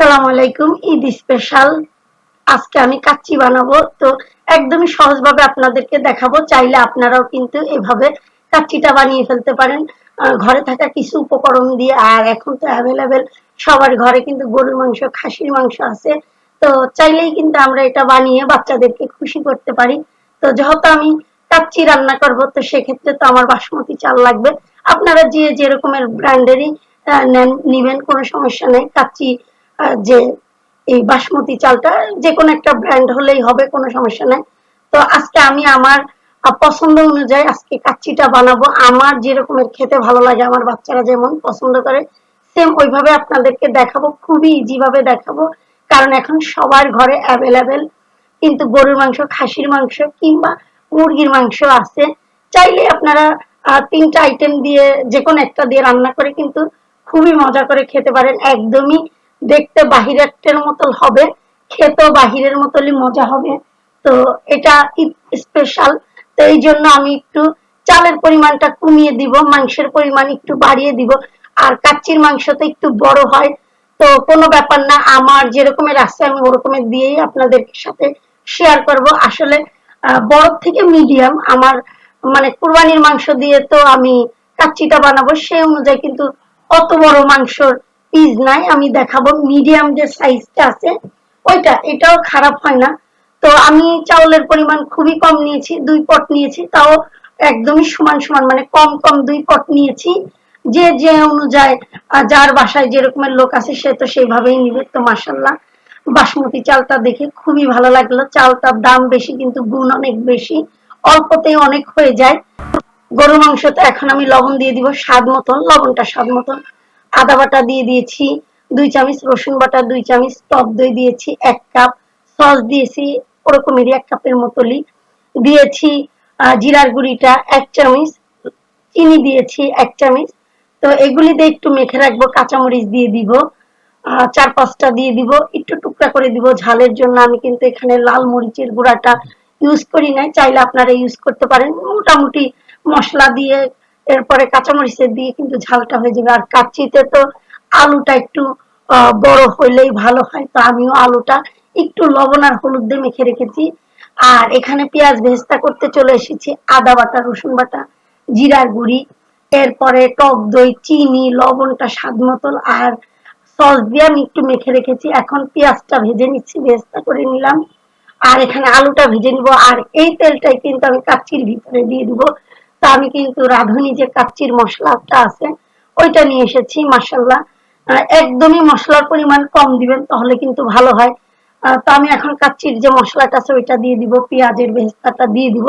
আসসালামু আলাইকুম, ঈদ স্পেশাল আজকে আমি কাচ্চি বানাবো, তো একদমই সহজভাবে আপনাদেরকে দেখাবো। চাইলে আপনারাও কিন্তু এভাবে কাচ্চিটা বানিয়ে ফেলতে পারেন। ঘরে থাকা কিছু উপকরণ দিয়ে, আর এখন তো অ্যাভেলেবেল সবার ঘরে কিন্তু গরুর মাংস, খাসির মাংস আছে। তো চাইলেই কিন্তু আমরা এটা বানিয়ে বাচ্চাদেরকে খুশি করতে পারি। তো যেহেতু আমি কাচ্চি রান্না করব, তো সেক্ষেত্রে তো আমার বাসমতি চাল লাগবে। আপনারা যে যে রকমের ব্র্যান্ডেরই নেন, নিবেন, কোনো সমস্যা নেই। কাচ্চি যে এই বাসমতি চালটা যে কোনো একটা ব্র্যান্ড হলেই হবে, কোনো সমস্যা নাই। তো আজকে আমি আমার পছন্দ অনুযায়ী আজকে কাচ্চিটা বানাবো। আমার যে রকমের খেতে ভালো লাগে, আমার বাচ্চারা যেমন পছন্দ করে সেম ওইভাবে আপনাদেরকে দেখাবো, খুবই ইজি ভাবে দেখাবো। কারণ এখন সবার ঘরে অ্যাভেলেবেল কিন্তু গরুর মাংস, খাসির মাংস কিংবা মুরগির মাংস আছে। চাইলে আপনারা তিনটা আইটেম দিয়ে যে কোনো একটা দিয়ে রান্না করে কিন্তু খুবই মজা করে খেতে পারেন। একদমই দেখতে বাহিরের মতো হবে, খেতেও বাহিরের মতোই মজা হবে। তো এটা স্পেশাল তো এই জন্য আমি একটু চালের পরিমাণটা কমিয়ে দিব, মাংসের পরিমাণ একটু বাড়িয়ে দিব। আর কাচ্চির মাংস তো একটু বড় হয়, তো কোনো ব্যাপার না, আমার যেরকমের আছে আমি ওরকমের দিয়েই আপনাদের সাথে শেয়ার করব। আসলে বড় থেকে মিডিয়াম আমার মানে কুরবানির মাংস দিয়ে তো আমি কাচ্চিটা বানাবো, সেই অনুযায়ী কিন্তু অত বড় মাংসর পিস নাই, আমি দেখাবো মিডিয়াম যে সাইজটা আছে, ওইটা, এটাও খারাপ হয় না। তো আমি চাউলের পরিমাণ খুবই কম নিয়েছি, দুই পট নিয়েছি, তাও একদমই সমান সমান মানে কম কম দুই পট নিয়েছি। যে যে অনুযায়ী যার বাসায় যে রকমের লোক আছে, সে তো সেইভাবেই নিবে, তো মাসাল্লাহ বাসমতি চালটা দেখে খুবই ভালো লাগল। চালটার দাম বেশি, কিন্তু গুণ অনেক বেশি। অল্পতেই অনেক হয়ে যায়। গরু মাংসতে এখন আমি লবণ দিয়ে দিব, স্বাদ মতন, লবণটা স্বাদ মতন। আদা বাটা দিয়ে দিয়েছি, দুই চামচ রসুন বাটা, দুই চামচ টক দই দিয়েছি, এক কাপ সস দিয়েছি, ওরকমেরই এক কাপের মতোলি দিয়েছি জিরার গুঁড়িটা, এক চামচ চিনি দিয়েছি, এক চামচ। তো এগুলি দিয়ে একটু মেখে রাখব, কাঁচামরিচ দিয়ে দিব চার পাঁচটা দিয়ে দিব, একটু টুকরা করে দিব ঝালের জন্য। আমি কিন্তু এখানে লাল মরিচের গুঁড়াটা ইউজ করি নাই, চাইলে আপনারা ইউজ করতে পারেন। মোটামুটি মশলা দিয়ে এরপরে কাঁচামরিচের দিয়ে কিন্তু ঝালটা হয়ে যাবে। আর কাচ্চিতে তো আলুটা একটু বড় হইলেই ভালো হয়। তো আমিও আলুটা একটু লবণ আর হলুদ দিয়ে মেখে রেখেছি। আর এখানে পেঁয়াজ ভেস্তা করতে চলে এসেছি আদা বাটা, রসুন বাটা, জিরার গুঁড়ি, এরপরে টক দই, চিনি, লবণটা স্বাদ মতন আর সস দিয়ে আমি একটু মেখে রেখেছি। এখন পেঁয়াজটা ভেজে নিচ্ছি ভেস্তা করে নিলাম। আর এখানে আলুটা ভেজে নিব। আর এই তেলটাই কিন্তু আমি কাচ্চির ভিতরে দিয়ে দিব। তা আমি কিন্তু রাঁধুনি যে কাচ্চির মশলাটা আছে ওইটা নিয়ে এসেছি মাসাল্লাহ একদমই মশলার পরিমাণ কম দিবেন তাহলে কিন্তু ভালো হয়। তো আমি এখন কাচ্চির যে মশলাটা আছে ওইটা দিয়ে দিব পেঁয়াজের ভেস্তাটা দিয়ে দিব।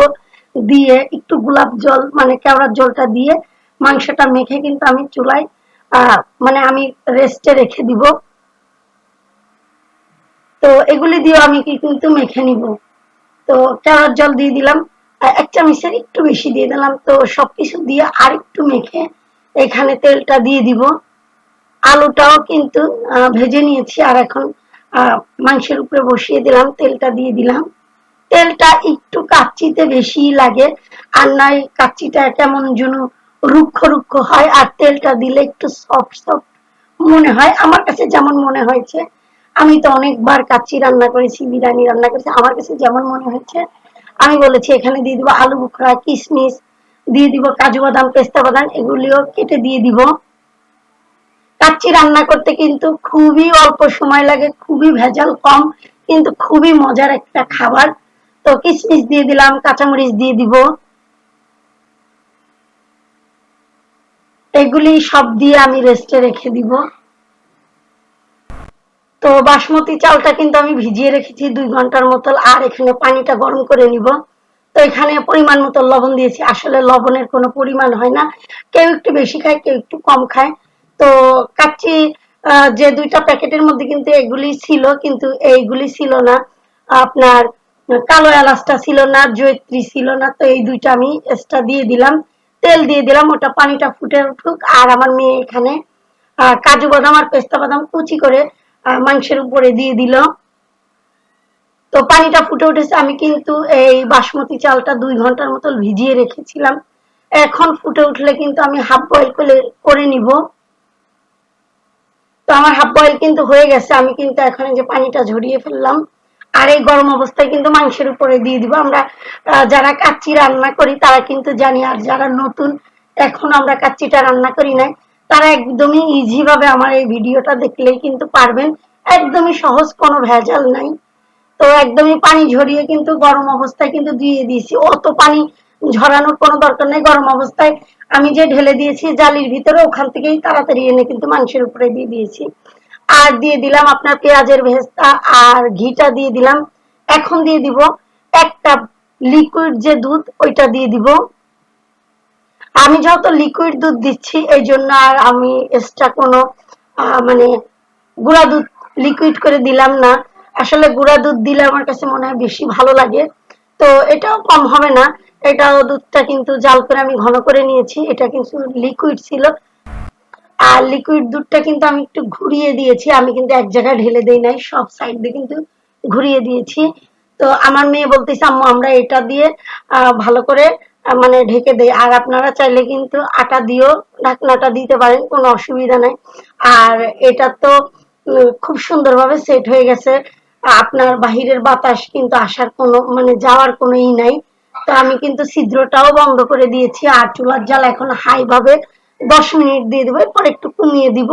দিয়ে একটু গোলাপ জল মানে কেওড়ার জলটা দিয়ে মাংসটা মেখে কিন্তু আমি আহ, মানে আমি রেস্টে রেখে দিব। তো এগুলি দিয়ে আমি কিন্তু মেখে নিব। তো কেওড়ার জল দিয়ে দিলাম। এক চামচের একটু বেশি দিয়ে দিলাম, তো সবকিছু দিয়ে আর একটু মেখে এখানে তেলটা দিয়ে দিব। আলুটাও কিন্তু ভেজে নিয়েছি আর এখন মাংসের উপরে বসিয়ে দিলাম, তেলটা দিয়ে দিলাম। তেলটা একটু কাচ্চিতে বেশি লাগে, আর নয় কাচ্চিটা কেমন যেন রুক্ষ রুক্ষ হয়, আর তেলটা দিলে একটু সফট সফট মনে হয়। আমার কাছে যেমন মনে হয়েছে, আমি তো অনেকবার কাচ্চি রান্না করেছি, বিরিয়ানি রান্না করেছি, আমার কাছে যেমন মনে হয়েছে আমি বলেছি, এখানে দিয়ে দিব আলু বুখরা কিশমিশ দিয়ে দিব কাজু বাদাম, পেস্তা বাদাম, এগুলিও কেটে দিয়ে দিব। কাচ্চি রান্না করতে কিন্তু খুবই অল্প সময় লাগে, খুবই ভেজাল কম, কিন্তু খুবই মজার একটা খাবার। তো কিশমিশ দিয়ে দিলাম, কাঁচামরিচ দিয়ে দিব। এগুলি সব দিয়ে আমি রেস্টে রেখে দিব। তো বাসমতি চালটা কিন্তু আমি ভিজিয়ে রেখেছি দুই ঘণ্টার মতো, আর এখানে পানিটা গরম করে নিব। তো এখানে পরিমাণ মতো লবণ দিয়েছি। আসলে লবণের কোনো পরিমাণ হয় না। কেউ একটু বেশি খায়, কেউ একটু কম খায়। তো কাচ্চি যে দুইটা প্যাকেটের মধ্যে কিন্তু এগুলি ছিল, কিন্তু এইগুলি ছিল না। আপনার কালো এলাচটা ছিল না, জয়ত্রী ছিল না। তো এই দুইটা আমি এক্সট্রা দিয়ে দিলাম। তেল দিয়ে দিলাম, ওটা পানিটা ফুটে উঠুক। আর আমার মেয়ে এখানে কাজু বাদাম আর পেস্তা বাদাম কুচি করে মাংসের উপরে দিয়ে দিল। তো পানিটা ফুটে উঠেছে। আমি কিন্তু এই বাসমতি চালটা দুই ঘণ্টার মতো ভিজিয়ে রেখেছিলাম। এখন ফুটে উঠলে কিন্তু আমি হাফ বয়েল করে করে নিব। তো আমার হাফ বয়েল কিন্তু হয়ে গেছে। আমি কিন্তু এখন যে পানিটা ঝরিয়ে ফেললাম। আর এই গরম অবস্থায় কিন্তু মাংসের উপরে দিয়ে দিব। আমরা যারা কাচ্চি রান্না করি, তারা কিন্তু জানি, আর যারা নতুন, এখন আমরা কাচ্চিটা রান্না করি নাই। তারা একদমই ইজি ভাবে আমার এই ভিডিওটা দেখলেই কিন্তু পারবেন। একদমই সহজ, কোনো ভেজাল নাই। তো একদমই পানি ঝরিয়ে কিন্তু গরম অবস্থায় কিন্তু দিয়ে দিয়েছি। অত পানি ঝরানোর কোনো দরকার নেই। গরম অবস্থায় আমি যে ঢেলে দিয়েছি জালির ভিতরে, ওখান থেকেই তাড়াতাড়ি এনে কিন্তু মাংসের উপরে দিয়ে দিয়েছি। আর দিয়ে দিলাম আপনার পেঁয়াজের ভেস্তা আর ঘিটা দিয়ে দিলাম। এখন দিয়ে দিব একটা লিকুইড যে দুধ, ওইটা দিয়ে দিব। আমি যেহেতু লিকুইড দুধ দিচ্ছি, এই জন্য আর আমি এক্সট্রা কোনো মানে গুঁড়া দুধ লিকুইড করে দিলাম না। আসলে গুঁড়া দুধ দিলে আমার কাছে মনে হয় বেশি ভালো লাগে। তো এটাও কম হবে না। এটাও দুধটা কিন্তু জাল করে আমি ঘন করে নিয়েছি। এটা কিন্তু লিকুইড ছিল। আর লিকুইড দুধটা কিন্তু আমি একটু ঘুরিয়ে দিয়েছি। আমি কিন্তু এক জায়গায় ঢেলে দেই নাই, সব সাইড দিয়ে কিন্তু ঘুরিয়ে দিয়েছি। তো আমার মেয়ে বলতেছে, আম্মু, আমরা এটা দিয়ে ভালো করে মানে ঢেকে দেই আর আপনারা চাইলে কিন্তু আটা দিয়েও ঢাকনাটা দিতে পারেন, কোনো অসুবিধা নাই। আর এটা তো খুব সুন্দরভাবে সেট হয়ে গেছে। আপনার বাহিরের বাতাস কিন্তু আসার কোনো মানে যাওয়ার কোনো ই নাই। তো আমি কিন্তু ছিদ্রটাও বন্ধ করে দিয়েছি। আর চুলার জাল এখন হাই ভাবে দশ মিনিট দিয়ে দিব, এরপর একটু কমিয়ে দিব।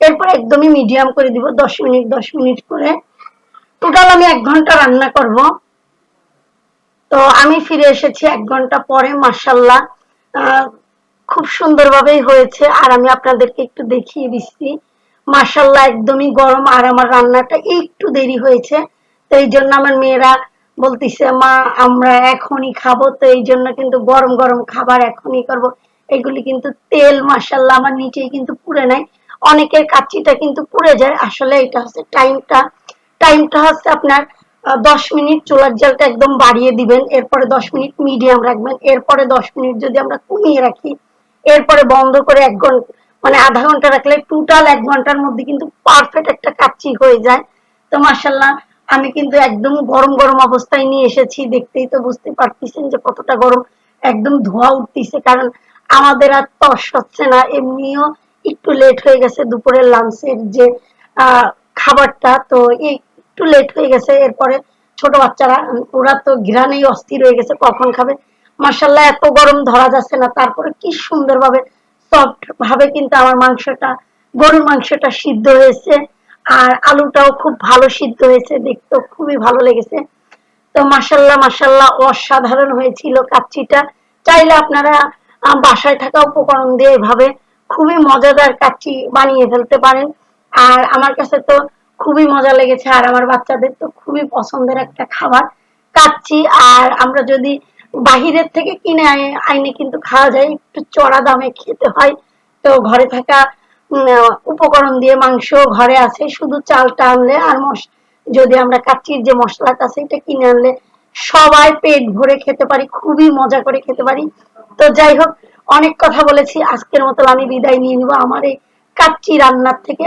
এরপর একদমই মিডিয়াম করে দিব, দশ মিনিট দশ মিনিট করে। টোটাল আমি এক ঘণ্টা রান্না করব। তো আমি ফিরে এসেছি এক ঘণ্টা পরে মার্শাল্লাহ খুব সুন্দরভাবেই হয়েছে। আর আমি আপনাদেরকে একটু দেখিয়ে দিচ্ছি। মার্শাল্লাহ একদমই গরম আর আমার রান্নাটা একটু দেরি হয়েছে, তো এই জন্য আমার মেয়েরা বলতিছে, মা, আমরা এখনই খাব। তো এই জন্য কিন্তু গরম গরম খাবার এখনই করব। এগুলি কিন্তু তেল মার্শাল্লাহ আমার নিচেই কিন্তু পুড়ে নাই। অনেকের কাচ্চিটা কিন্তু পুড়ে যায়। আসলে এটা হচ্ছে টাইমটা টাইমটা হচ্ছে আপনার দশ মিনিট চুলার জালটা একদম বাড়িয়ে দিবেন, এরপরে দশ মিনিট মিডিয়াম রাখবেন, এরপরে দশ মিনিট যদি আমরা কমিয়ে রাখি, এরপরে বন্ধ করে এক ঘণ্টা মানে আধা ঘণ্টা রাখলে টোটাল এক ঘণ্টার মধ্যে কিন্তু পারফেক্ট একটা কাচ্চি হয়ে যায়। তো মার্শাল্লাহ আমি কিন্তু একদম গরম গরম অবস্থায় নিয়ে এসেছি, দেখতেই তো বুঝতে পারতেছেন যে কতটা গরম, একদম ধোয়া উঠতেছে, কারণ আমাদের আর তস হচ্ছে না, এমনিও একটু লেট হয়ে গেছে দুপুরের লাঞ্চের যে খাবারটা, তো এই একটু লেট হয়ে গেছে, এরপরে ছোট বাচ্চারা, ওরা তো ঘিরানেই অস্থির হয়ে গেছে, কখন খাবে? মার্শাল্লাহ এত গরম ধরা যাচ্ছে না, তারপরে কি সুন্দরভাবে সফট ভাবে কিন্তু আমার মাংসটা, গরুর মাংসটা সিদ্ধ হয়েছে, আর আলুটাও খুব ভালো সিদ্ধ হয়েছে, দেখতেও খুবই ভালো লেগেছে। তো মাসাল্লাহ মাসাল্লাহ অসাধারণ হয়েছিল কাচ্চিটা। চাইলে আপনারা বাসায় থাকা উপকরণ দিয়ে এভাবে খুবই মজাদার কাচ্চি বানিয়ে ফেলতে পারেন। আর আমার কাছে তো খুবই মজা লেগেছে। আর আমার বাচ্চাদের তো খুবই পছন্দের একটা খাবার। কাচ্চি, আর আমরা যদি বাহিরের থেকে কিনে আইনে কিন্তু খাওয়া যায়। একটু চড়া দামে খেতে হয়। তো ঘরে থাকা উপকরণ দিয়ে মাংস ঘরে আছে। শুধু চালটা আনলে আর মশ, যদি আমরা কাচ্চির যে মশলাটা আছে এটা কিনে আনলে সবাই পেট ভরে খেতে পারি, খুবই মজা করে খেতে পারি। তো যাই হোক, অনেক কথা বলেছি। আজকের মতো আমি বিদায় নিয়ে নিব। আমার এই কাচ্চি রান্নার থেকে